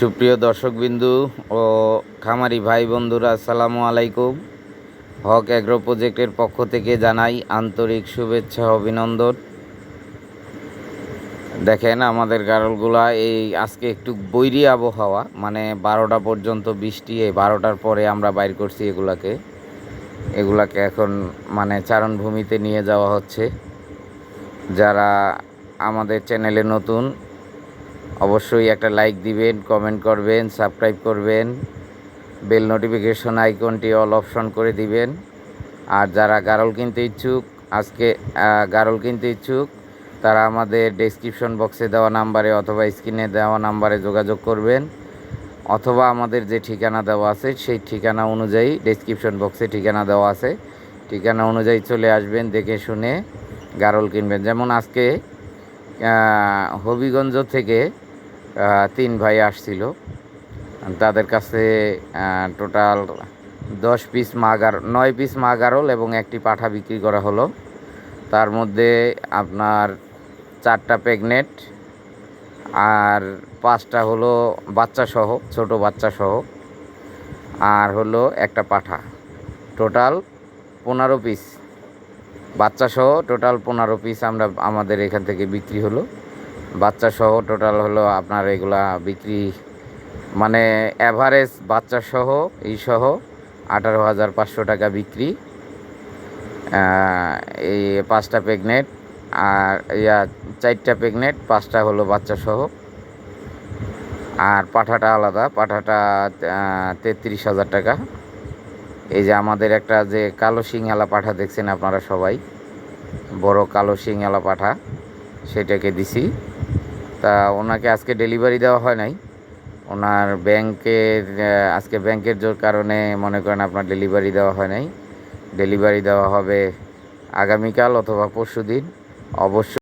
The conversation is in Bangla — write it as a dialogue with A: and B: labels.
A: সুপ্রিয় দর্শকবিন্দু ও খামারি ভাই বন্ধুরা, আসসালামু আলাইকুম। হক অ্যাগ্রো প্রজেক্টের পক্ষ থেকে জানাই আন্তরিক শুভেচ্ছা, অভিনন্দন। দেখেন আমাদের গারলগুলা এই আজকে একটু বৈরী আবহাওয়া মানে বারোটা পর্যন্ত বৃষ্টি, এই বারোটার পরে আমরা বাইর করছি এগুলাকে। এগুলাকে এখন মানে চারণভূমিতে নিয়ে যাওয়া হচ্ছে। যারা আমাদের চ্যানেলে নতুন অবশ্যই একটা লাইক দিবেন কমেন্ট করবেন সাবস্ক্রাইব করবেন বেল নোটিফিকেশন আইকনটি অল অপশন করে দিবেন। আর যারা গারল কিনতে ইচ্ছুক, আজকে গারল কিনতে ইচ্ছুক, তারা আমাদের ডেসক্রিপশন বক্সে দেওয়া নাম্বারে অথবা স্ক্রিনে দেওয়া নাম্বারে যোগাযোগ করবেন। অথবা আমাদের যে ঠিকানা দেওয়া আছে, সেই ঠিকানা অনুযায়ী ডেসক্রিপশন বক্সে ঠিকানা দেওয়া আছে। ঠিকানা অনুযায়ী চলে আসবেন, দেখে শুনে গারল কিনবেন। যেমন আজকে হবিগঞ্জ থেকে তিন ভাই আসছিল। তাদের কাছে টোটাল দশ পিস মাগার, নয় পিস মাগারল এবং একটি পাঠা বিক্রি করা হলো। তার মধ্যে আপনার চারটা প্রেগনেট আর পাঁচটা হলো বাচ্চা সহ, ছোট বাচ্চা সহ। আর হলো একটা পাঠা। টোটাল পনেরো পিস বাচ্চা সহ টোটাল পনেরো পিস আমরা, আমাদের এখান থেকে বিক্রি হলো। বাচ্চা সহ টোটাল হলো আপনার এগুলা বিক্রি মানে অ্যাভারেজ বাচ্চা সহ, এই সহ আঠারো হাজার পাঁচশো টাকা বিক্রি। এই পাঁচটা প্রেগনেট আর ইয়া চারটা প্রেগনেট পাঁচটা হলো বাচ্চা সহ। আর পাঠাটা আলাদা, পাঠাটা তেত্রিশ হাজার টাকা। এই যে আমাদের একটা যে কালো সিংহালা পাঠা দেখছেন আপনারা সবাই, বড় কালো সিংহালা পাঠা, সেটাকে দিছি। তা ওনাকে আজকে ডেলিভারি দেওয়া হয় নাই। ওনার ব্যাংকের আজকে ব্যাংকের জোর কারণে মনে করেন আপনার ডেলিভারি দেওয়া হয় নাই। ডেলিভারি দেওয়া হবে আগামীকাল অথবা পরশু দিন অবশ্যই